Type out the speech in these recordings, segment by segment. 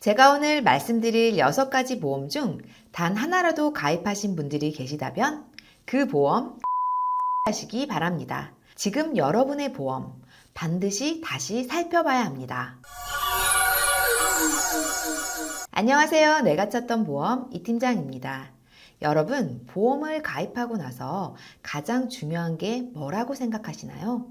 제가 오늘 말씀드릴 6가지 보험 중 단 하나라도 가입하신 분들이 계시다면 그 보험 하시기 바랍니다. 지금 여러분의 보험 반드시 다시 살펴봐야 합니다. 안녕하세요. 내가 쳤던 보험 이 팀장입니다. 여러분, 보험을 가입하고 나서 가장 중요한 게 뭐라고 생각하시나요?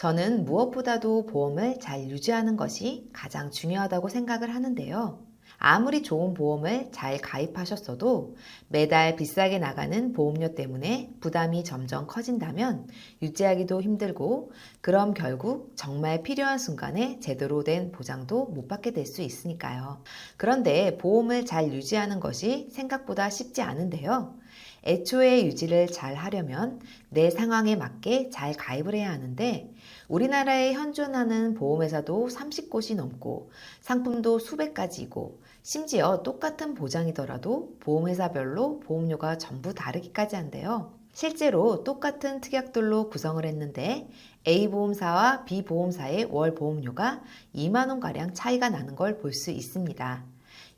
저는 무엇보다도 보험을 잘 유지하는 것이 가장 중요하다고 생각을 하는데요. 아무리 좋은 보험을 잘 가입하셨어도 매달 비싸게 나가는 보험료 때문에 부담이 점점 커진다면 유지하기도 힘들고 그럼 결국 정말 필요한 순간에 제대로 된 보장도 못 받게 될 수 있으니까요. 그런데 보험을 잘 유지하는 것이 생각보다 쉽지 않은데요. 애초에 유지를 잘 하려면 내 상황에 맞게 잘 가입을 해야 하는데 우리나라에 현존하는 보험회사도 30곳이 넘고 상품도 수백 가지이고 심지어 똑같은 보장이더라도 보험회사별로 보험료가 전부 다르기까지 한데요. 실제로 똑같은 특약들로 구성을 했는데 A보험사와 B보험사의 월 보험료가 2만원가량 차이가 나는 걸 볼 수 있습니다.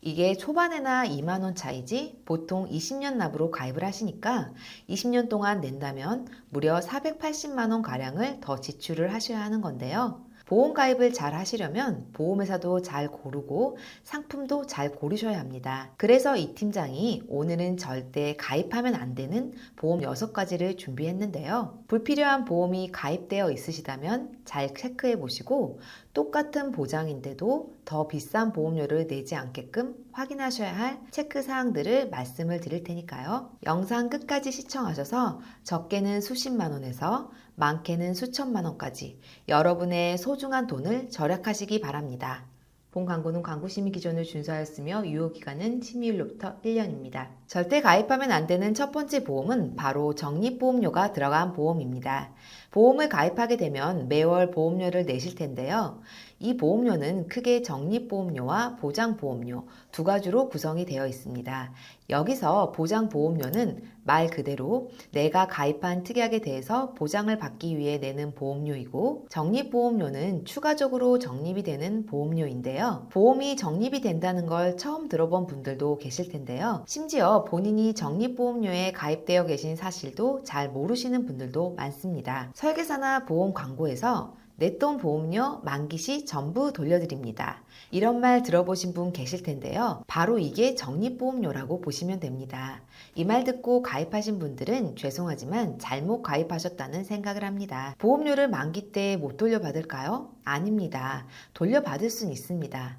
이게 초반에나 2만원 차이지 보통 20년 납으로 가입을 하시니까 20년 동안 낸다면 무려 480만원 가량을 더 지출을 하셔야 하는 건데요. 보험 가입을 잘 하시려면 보험회사도 잘 고르고 상품도 잘 고르셔야 합니다. 그래서 이 팀장이 오늘은 절대 가입하면 안 되는 보험 6가지를 준비했는데요. 불필요한 보험이 가입되어 있으시다면 잘 체크해 보시고 똑같은 보장인데도 더 비싼 보험료를 내지 않게끔 확인하셔야 할 체크 사항들을 말씀을 드릴 테니까요. 영상 끝까지 시청하셔서 적게는 수십만 원에서 많게는 수천만 원까지 여러분의 소중한 돈을 절약하시기 바랍니다. 본 광고는 광고 심의 기준을 준수하였으며 유효 기간은 심의일로부터 1년입니다. 절대 가입하면 안 되는 첫 번째 보험은 바로 적립보험료가 들어간 보험입니다. 보험을 가입하게 되면 매월 보험료를 내실 텐데요. 이 보험료는 크게 적립보험료와 보장보험료 두 가지로 구성이 되어 있습니다. 여기서 보장보험료는 말 그대로 내가 가입한 특약에 대해서 보장을 받기 위해 내는 보험료이고 적립보험료는 추가적으로 적립이 되는 보험료인데요. 보험이 적립이 된다는 걸 처음 들어본 분들도 계실 텐데요. 심지어 본인이 적립보험료에 가입되어 계신 사실도 잘 모르시는 분들도 많습니다. 설계사나 보험 광고에서 냈돈 보험료 만기 시 전부 돌려드립니다. 이런 말 들어보신 분 계실 텐데요. 바로 이게 적립보험료라고 보시면 됩니다. 이 말 듣고 가입하신 분들은 죄송하지만 잘못 가입하셨다는 생각을 합니다. 보험료를 만기 때 못 돌려받을까요? 아닙니다. 돌려받을 수는 있습니다.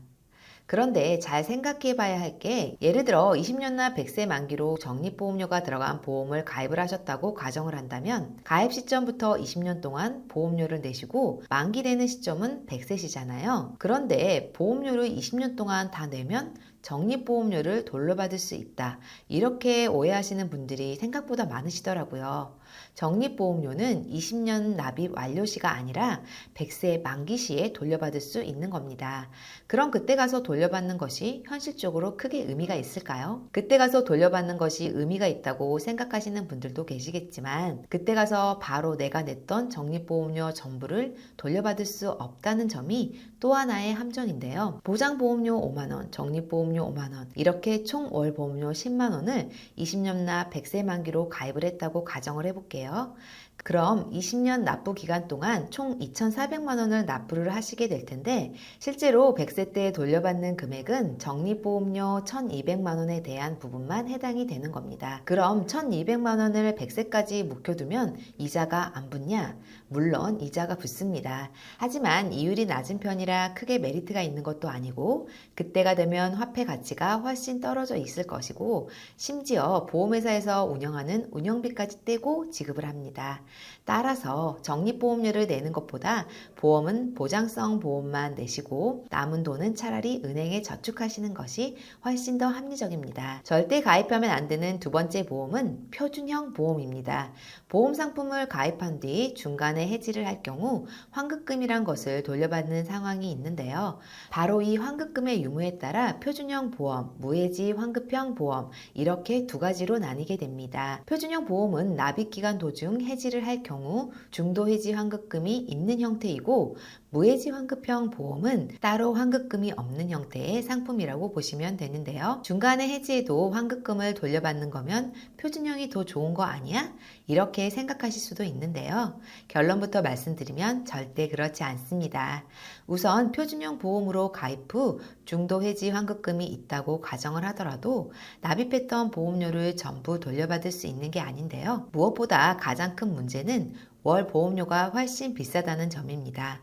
그런데 잘 생각해 봐야 할 게 예를 들어 20년나 100세 만기로 적립보험료가 들어간 보험을 가입을 하셨다고 가정을 한다면 가입 시점부터 20년 동안 보험료를 내시고 만기되는 시점은 100세시잖아요. 그런데 보험료를 20년 동안 다 내면 적립보험료를 돌려받을 수 있다. 이렇게 오해하시는 분들이 생각보다 많으시더라고요. 적립보험료는 20년 납입 완료 시가 아니라 100세 만기 시에 돌려받을 수 있는 겁니다. 그럼 그때 가서 돌려받는 것이 현실적으로 크게 의미가 있을까요? 그때 가서 돌려받는 것이 의미가 있다고 생각하시는 분들도 계시겠지만 그때 가서 바로 내가 냈던 적립보험료 전부를 돌려받을 수 없다는 점이 또 하나의 함정인데요. 보장보험료 5만원, 적립보험료 5만원 이렇게 총 월보험료 10만원을 20년 나 100세 만기로 가입을 했다고 가정을 해 볼게요. 그럼 20년 납부 기간 동안 총 2,400만 원을 납부를 하시게 될 텐데 실제로 100세 때 돌려받는 금액은 적립보험료 1,200만 원에 대한 부분만 해당이 되는 겁니다. 그럼 1,200만 원을 100세까지 묵혀두면 이자가 안 붙냐? 물론 이자가 붙습니다. 하지만 이율이 낮은 편이라 크게 메리트가 있는 것도 아니고 그때가 되면 화폐 가치가 훨씬 떨어져 있을 것이고 심지어 보험회사에서 운영하는 운영비까지 떼고 지급을 합니다. 따라서 적립보험료를 내는 것보다 보험은 보장성 보험만 내시고 남은 돈은 차라리 은행에 저축하시는 것이 훨씬 더 합리적입니다. 절대 가입하면 안 되는 두 번째 보험은 표준형 보험입니다. 보험 상품을 가입한 뒤 중간에 해지를 할 경우 환급금이란 것을 돌려받는 상황이 있는데요. 바로 이 환급금의 유무에 따라 표준형 보험, 무해지 환급형 보험 이렇게 두 가지로 나뉘게 됩니다. 표준형 보험은 납입 기간 도중 해지를 할 경우 중도 해지 환급금이 있는 형태이고 무해지 환급형 보험은 따로 환급금이 없는 형태의 상품이라고 보시면 되는데요. 중간에 해지해도 환급금을 돌려받는 거면 표준형이 더 좋은 거 아니야? 이렇게 생각하실 수도 있는데요. 결론부터 말씀드리면 절대 그렇지 않습니다. 우선 표준형 보험으로 가입 후 중도 해지 환급금이 있다고 가정을 하더라도 납입했던 보험료를 전부 돌려받을 수 있는 게 아닌데요. 무엇보다 가장 큰 문제는 월 보험료가 훨씬 비싸다는 점입니다.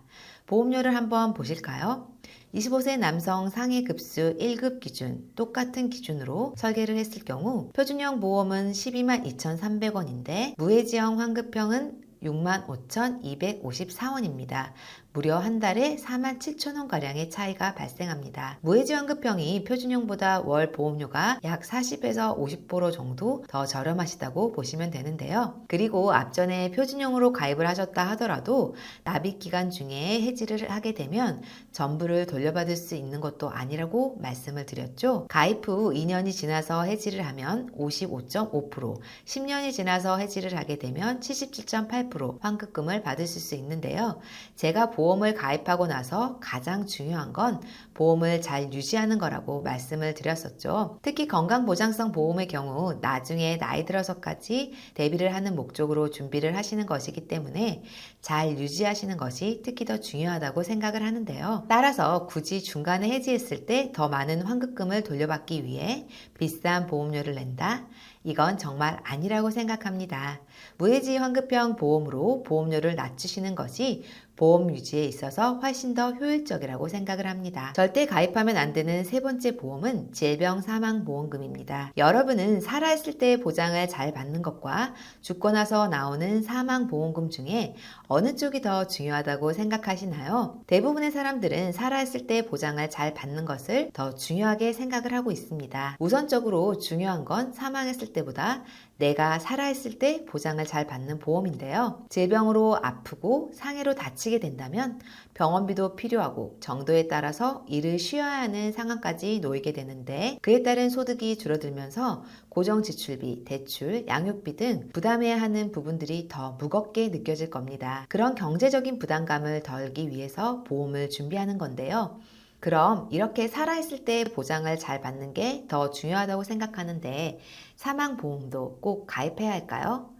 보험료를 한번 보실까요? 25세 남성 상해 급수 1급 기준 똑같은 기준으로 설계를 했을 경우 표준형 보험은 12만 2,300원인데 무해지형 환급형은 65,254원입니다. 무려 한 달에 47,000원가량의 차이가 발생합니다. 무해지환급형이 표준형보다 월 보험료가 약 40에서 50% 정도 더 저렴하시다고 보시면 되는데요. 그리고 앞전에 표준형으로 가입을 하셨다 하더라도 납입 기간 중에 해지를 하게 되면 전부를 돌려받을 수 있는 것도 아니라고 말씀을 드렸죠. 가입 후 2년이 지나서 해지를 하면 55.5%, 10년이 지나서 해지를 하게 되면 77.8% 환급금을 받으실 수 있는데요. 제가 보험을 가입하고 나서 가장 중요한 건 보험을 잘 유지하는 거라고 말씀을 드렸었죠. 특히 건강보장성 보험의 경우 나중에 나이 들어서까지 대비를 하는 목적으로 준비를 하시는 것이기 때문에 잘 유지하시는 것이 특히 더 중요하다고 생각을 하는데요. 따라서 굳이 중간에 해지했을 때 더 많은 환급금을 돌려받기 위해 비싼 보험료를 낸다? 이건 정말 아니라고 생각합니다. 무해지 환급형 보험으로 보험료를 낮추시는 것이 보험 유지에 있어서 훨씬 더 효율적이라고 생각을 합니다. 절대 가입하면 안 되는 세 번째 보험은 질병 사망 보험금입니다. 여러분은 살아있을 때 보장을 잘 받는 것과 죽고 나서 나오는 사망 보험금 중에 어느 쪽이 더 중요하다고 생각하시나요? 대부분의 사람들은 살아있을 때 보장을 잘 받는 것을 더 중요하게 생각을 하고 있습니다. 우선적으로 중요한 건 사망했을 때보다 내가 살아있을 때 보장을 잘 받는 보험인데요. 질병으로 아프고 상해로 다치게 된다면 병원비도 필요하고 정도에 따라서 일을 쉬어야 하는 상황까지 놓이게 되는데 그에 따른 소득이 줄어들면서 고정 지출비, 대출, 양육비 등 부담해야 하는 부분들이 더 무겁게 느껴질 겁니다. 그런 경제적인 부담감을 덜기 위해서 보험을 준비하는 건데요. 그럼 이렇게 살아있을 때 보장을 잘 받는 게 더 중요하다고 생각하는데 사망보험도 꼭 가입해야 할까요?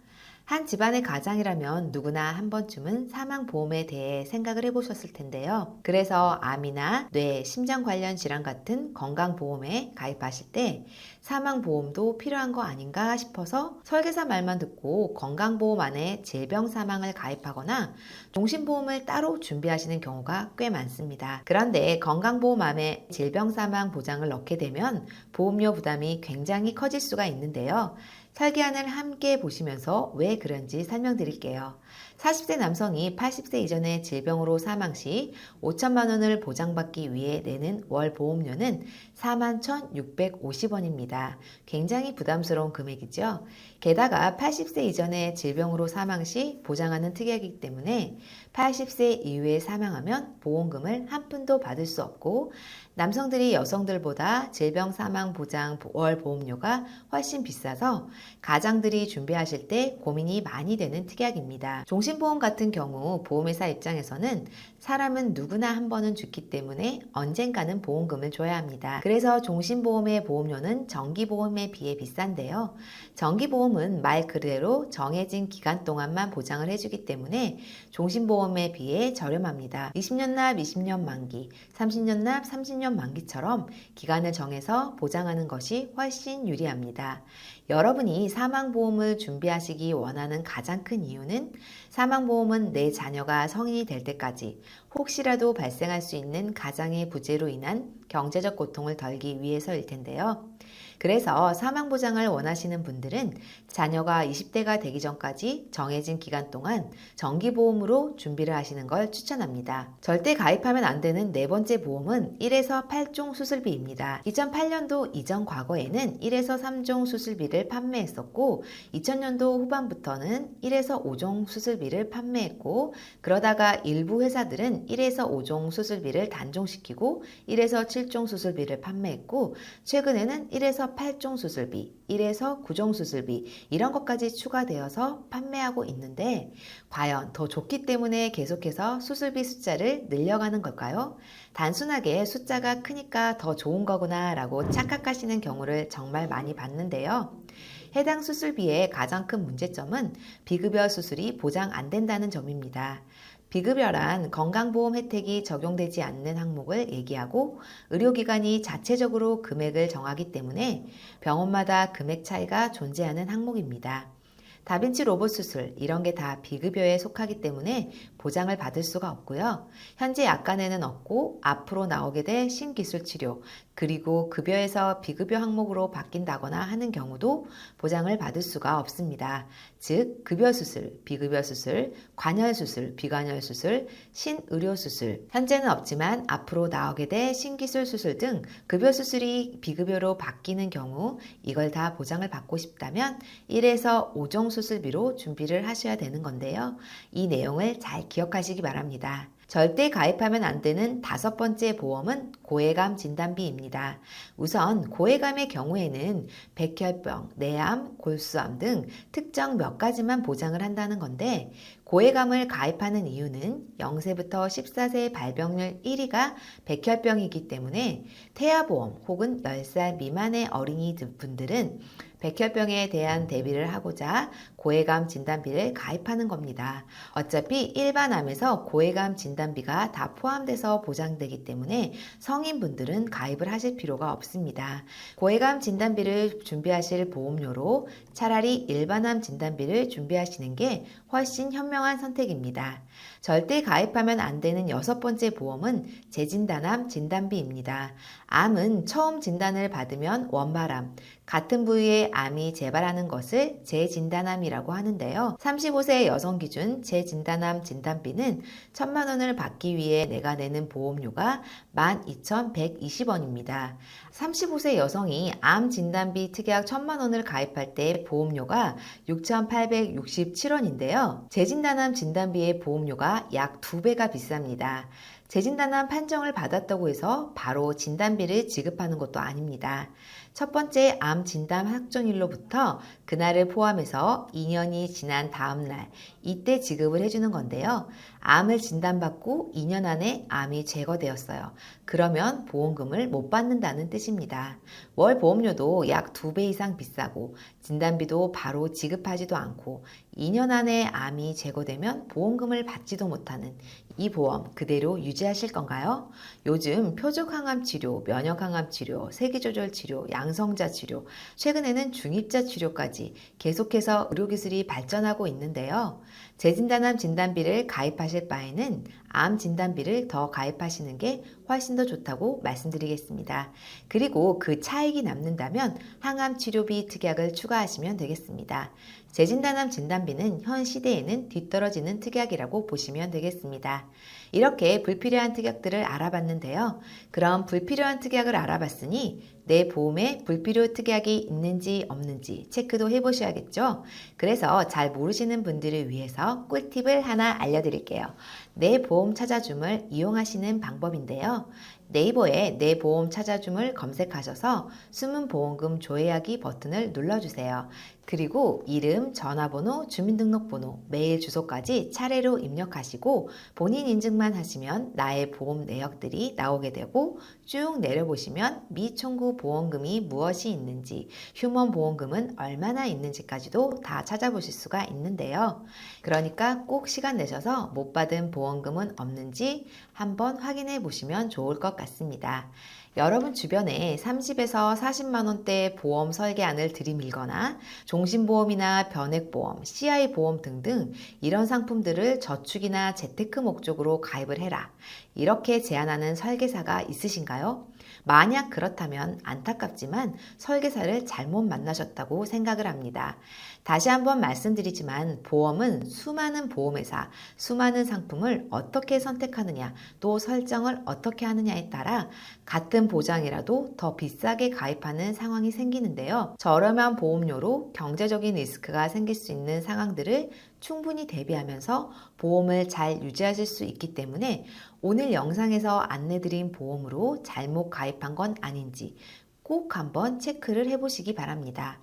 한 집안의 가장이라면 누구나 한 번쯤은 사망보험에 대해 생각을 해보셨을 텐데요. 그래서 암이나 뇌, 심장 관련 질환 같은 건강보험에 가입하실 때 사망보험도 필요한 거 아닌가 싶어서 설계사 말만 듣고 건강보험 안에 질병 사망을 가입하거나 종신보험을 따로 준비하시는 경우가 꽤 많습니다. 그런데 건강보험 안에 질병 사망 보장을 넣게 되면 보험료 부담이 굉장히 커질 수가 있는데요. 설계안을 함께 보시면서 왜 그런지 설명드릴게요. 40세 남성이 80세 이전에 질병으로 사망 시 5천만 원을 보장받기 위해 내는 월 보험료는 41,650원입니다. 굉장히 부담스러운 금액이죠. 게다가 80세 이전에 질병으로 사망 시 보장하는 특약이기 때문에 80세 이후에 사망하면 보험금을 한 푼도 받을 수 없고 남성들이 여성들보다 질병 사망 보장 월 보험료가 훨씬 비싸서 가장들이 준비하실 때 고민이 많이 되는 특약입니다. 종신 보험 같은 경우 보험회사 입장에서는 사람은 누구나 한 번은 죽기 때문에 언젠가는 보험금을 줘야 합니다. 그래서 종신보험의 보험료는 정기보험에 비해 비싼데요. 정기보험은 말 그대로 정해진 기간 동안만 보장을 해주기 때문에 종신보험에 비해 저렴합니다. 20년 납 20년 만기, 30년 납 30년 만기처럼 기간을 정해서 보장하는 것이 훨씬 유리합니다. 여러분이 사망보험을 준비하시기 원하는 가장 큰 이유는 사망보험은 내 자녀가 성인이 될 때까지 혹시라도 발생할 수 있는 가장의 부재로 인한 경제적 고통을 덜기 위해서일 텐데요. 그래서 사망보장을 원하시는 분들은 자녀가 20대가 되기 전까지 정해진 기간 동안 정기보험으로 준비를 하시는 걸 추천합니다. 절대 가입하면 안 되는 네 번째 보험은 1에서 8종 수술비입니다. 2008년도 이전 과거에는 1에서 3종 수술비를 판매했었고 2000년도 후반부터는 1에서 5종 수술비를 판매했고 그러다가 일부 회사들은 1에서 5종 수술비를 단종시키고 1에서 7종 수술비를 판매했고 최근에는 1에서 8종 수술비, 1에서 9종 수술비 이런 것까지 추가되어서 판매하고 있는데 과연 더 좋기 때문에 계속해서 수술비 숫자를 늘려가는 걸까요? 단순하게 숫자가 크니까 더 좋은 거구나 라고 착각하시는 경우를 정말 많이 봤는데요. 해당 수술비의 가장 큰 문제점은 비급여 수술이 보장 안 된다는 점입니다. 비급여란 건강보험 혜택이 적용되지 않는 항목을 얘기하고 의료기관이 자체적으로 금액을 정하기 때문에 병원마다 금액 차이가 존재하는 항목입니다. 다빈치 로봇 수술 이런 게 다 비급여에 속하기 때문에 보장을 받을 수가 없고요. 현재 약간에는 없고 앞으로 나오게 될 신기술 치료 그리고 급여에서 비급여 항목으로 바뀐다거나 하는 경우도 보장을 받을 수가 없습니다. 즉 급여 수술, 비급여 수술, 관열 수술, 비관열 수술, 신의료 수술 현재는 없지만 앞으로 나오게 될 신기술 수술 등 급여 수술이 비급여로 바뀌는 경우 이걸 다 보장을 받고 싶다면 1에서 5종 수술비로 준비를 하셔야 되는 건데요. 이 내용을 잘 기억하시기 바랍니다. 절대 가입하면 안 되는 다섯 번째 보험은 고해감 진단비입니다. 우선 고해감의 경우에는 백혈병, 뇌암, 골수암 등 특정 몇 가지만 보장을 한다는 건데 고해감을 가입하는 이유는 0세부터 14세 발병률 1위가 백혈병이기 때문에 태아보험 혹은 10살 미만의 어린이 분들은 백혈병에 대한 대비를 하고자 고해감 진단비를 가입하는 겁니다. 어차피 일반암에서 고해감 진단비가 다 포함돼서 보장되기 때문에 성인분들은 가입을 하실 필요가 없습니다. 고해감 진단비를 준비하실 보험료로 차라리 일반암 진단비를 준비하시는 게 훨씬 현명 한 선택입니다. 절대 가입하면 안 되는 여섯 번째 보험은 재진단암 진단비입니다. 암은 처음 진단을 받으면 원발암, 같은 부위에 암이 재발하는 것을 재진단암이라고 하는데요. 35세 여성 기준 재진단암 진단비는 1천만 원을 받기 위해 내가 내는 보험료가 12,120원입니다. 35세 여성이 암 진단비 특약 1천만 원을 가입할 때 보험료가 6,867원인데요. 재진단암 진단비의 보험료가 약 2배가 비쌉니다. 재진단암 판정을 받았다고 해서 바로 진단비를 지급하는 것도 아닙니다. 첫 번째 암 진단 확정일로부터 그날을 포함해서 2년이 지난 다음 날 이때 지급을 해주는 건데요. 암을 진단받고 2년 안에 암이 제거되었어요. 그러면 보험금을 못 받는다는 뜻입니다. 월 보험료도 약 2배 이상 비싸고 진단비도 바로 지급하지도 않고 2년 안에 암이 제거되면 보험금을 받지도 못하는 이 보험 그대로 유지하실 건가요? 요즘 표적 항암 치료, 면역 항암 치료, 세기 조절 치료, 양성자 치료, 최근에는 중입자 치료까지 계속해서 의료기술이 발전하고 있는데요. 재진단암 진단비를 가입하실 바에는 암 진단비를 더 가입하시는 게 훨씬 더 좋다고 말씀드리겠습니다. 그리고 그 차익이 남는다면 항암 치료비 특약을 추가하시면 되겠습니다. 재진단암 진단비는 현 시대에는 뒤떨어지는 특약이라고 보시면 되겠습니다. 이렇게 불필요한 특약들을 알아봤는데요. 그럼 불필요한 특약을 알아봤으니 내 보험에 불필요 특약이 있는지 없는지 체크도 해보셔야겠죠. 그래서 잘 모르시는 분들을 위 꿀팁을 하나 알려드릴게요. 내 보험 찾아줌을 이용하시는 방법인데요. 네이버에 내 보험 찾아줌을 검색하셔서 숨은 보험금 조회하기 버튼을 눌러주세요. 그리고 이름, 전화번호, 주민등록번호, 메일 주소까지 차례로 입력하시고 본인 인증만 하시면 나의 보험 내역들이 나오게 되고 쭉 내려보시면 미청구 보험금이 무엇이 있는지, 휴먼 보험금은 얼마나 있는지까지도 다 찾아보실 수가 있는데요. 그러니까 꼭 시간 내셔서 못 받은 보험금은 없는지 한번 확인해 보시면 좋을 것 같습니다. 여러분 주변에 30에서 40만 원대 보험 설계안을 들이밀거나 종신보험이나 변액보험, CI보험 등등 이런 상품들을 저축이나 재테크 목적으로 가입을 해라. 이렇게 제안하는 설계사가 있으신가요? 만약 그렇다면 안타깝지만 설계사를 잘못 만나셨다고 생각을 합니다. 다시 한번 말씀드리지만 보험은 수많은 보험회사, 수많은 상품을 어떻게 선택하느냐, 또 설정을 어떻게 하느냐에 따라 같은 보장이라도 더 비싸게 가입하는 상황이 생기는데요. 저렴한 보험료로 경제적인 리스크가 생길 수 있는 상황들을 충분히 대비하면서 보험을 잘 유지하실 수 있기 때문에 오늘 영상에서 안내드린 보험으로 잘못 가입한 건 아닌지 꼭 한번 체크를 해보시기 바랍니다.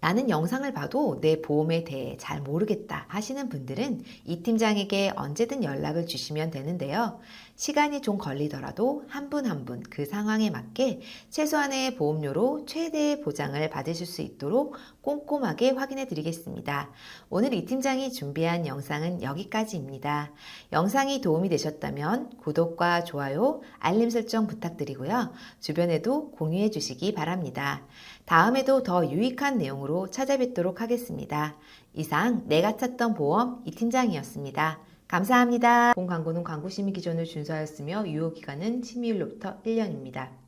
나는 영상을 봐도 내 보험에 대해 잘 모르겠다 하시는 분들은 이 팀장에게 언제든 연락을 주시면 되는데요. 시간이 좀 걸리더라도 한 분 한 분 그 상황에 맞게 최소한의 보험료로 최대의 보장을 받으실 수 있도록 꼼꼼하게 확인해 드리겠습니다. 오늘 이 팀장이 준비한 영상은 여기까지입니다. 영상이 도움이 되셨다면 구독과 좋아요, 알림 설정 부탁드리고요. 주변에도 공유해 주시기 바랍니다. 다음에도 더 유익한 내용으로 찾아뵙도록 하겠습니다. 이상 내가 찾던 보험 이 팀장이었습니다. 감사합니다. 본 광고는 광고 심의 기준을 준수하였으며 유효 기간은 심의일로부터 1년입니다.